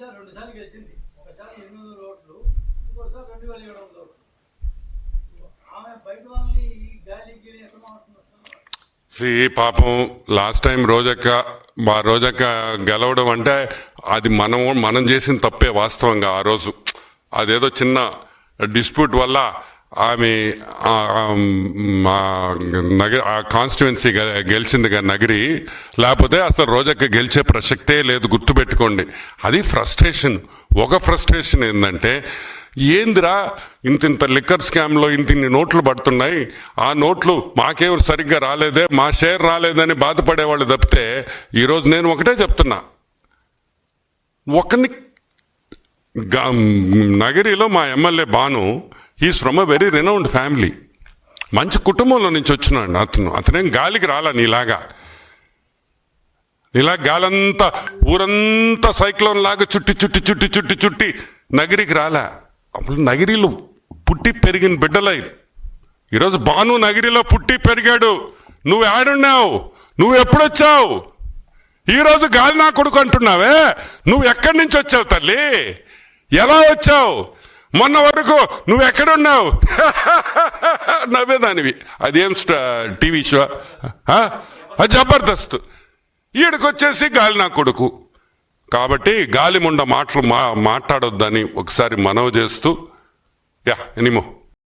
రోజా రెండు సార్లు గెలిచింది. ఒకసారి ఎనిమిది వందల ఓట్లు ఇంకోసారి రెండు వేల ఏడు వందల ఓట్లు. ఆమె బయట వాళ్ళని గాలి గిరి ఎట్లా సి పాపం లాస్ట్ టైం రోజక్క మా రోజక్క గెలవడం అంటే అది మనం మనం చేసిన తప్పే వాస్తవంగా ఆ రోజు. అదేదో చిన్న డిస్ప్యూట్ వల్ల ఆమె ఆ, ఆ, మా కాన్స్టిట్యున్సీ గెలిచింది నగరి లేకపోతే అసలు రోజక్క గెలిచే ప్రసక్తే లేదు గుర్తుపెట్టుకోండి. అది ఫ్రస్ట్రేషన్ ఒక ఫ్రస్ట్రేషన్ ఏంటంటే ఏందిరా ఇంత ఇంత లిక్కర్ స్కామ్లో ఇంత ఇన్ని నోట్లు పడుతున్నాయి ఆ నోట్లు మాకే సరిగ్గా రాలేదే మా షేర్ రాలేదని బాధపడేవాళ్ళు తప్పితే ఈరోజు నేను ఒకటే చెప్తున్నా. ఒకరిని నగరిలో మా MLA Bhanu is from a very renowned family మంచి కుటుంబంలో నుంచి వచ్చినాడు అతను. అతనేం గాలికి రాలా నీలాగా? ఇలా గాలంతా ఊరంతా సైక్లోన్ లాగా చుట్టి చుట్టి చుట్టి చుట్టి చుట్టి నగిరికి రాలా? అప్పుడు నగిరిలో పుట్టి పెరిగిన బిడ్డలై ఈరోజు బాను నగిరిలో పుట్టి పెరిగాడు. నువ్వు ఆడున్నావు. నువ్వు ఎప్పుడొచ్చావు? ఈరోజు గాలి నా కొడుకు అంటున్నావే. నువ్వు ఎక్కడి నుంచి వచ్చావు తల్లి? ఎలా వచ్చావు? మొన్న వరకు నువ్వు ఎక్కడున్నావు నవ్వేదానివి. అదేం స్ట- టీవీ షో? జబర్దస్త్. ఈడకొచ్చేసి గాలి నా కొడుకు. కాబట్టి గాలి ముండ మాటలు మా మాట్లాడొద్దని ఒకసారి మనవి చేస్తూ యా ఎనిమో.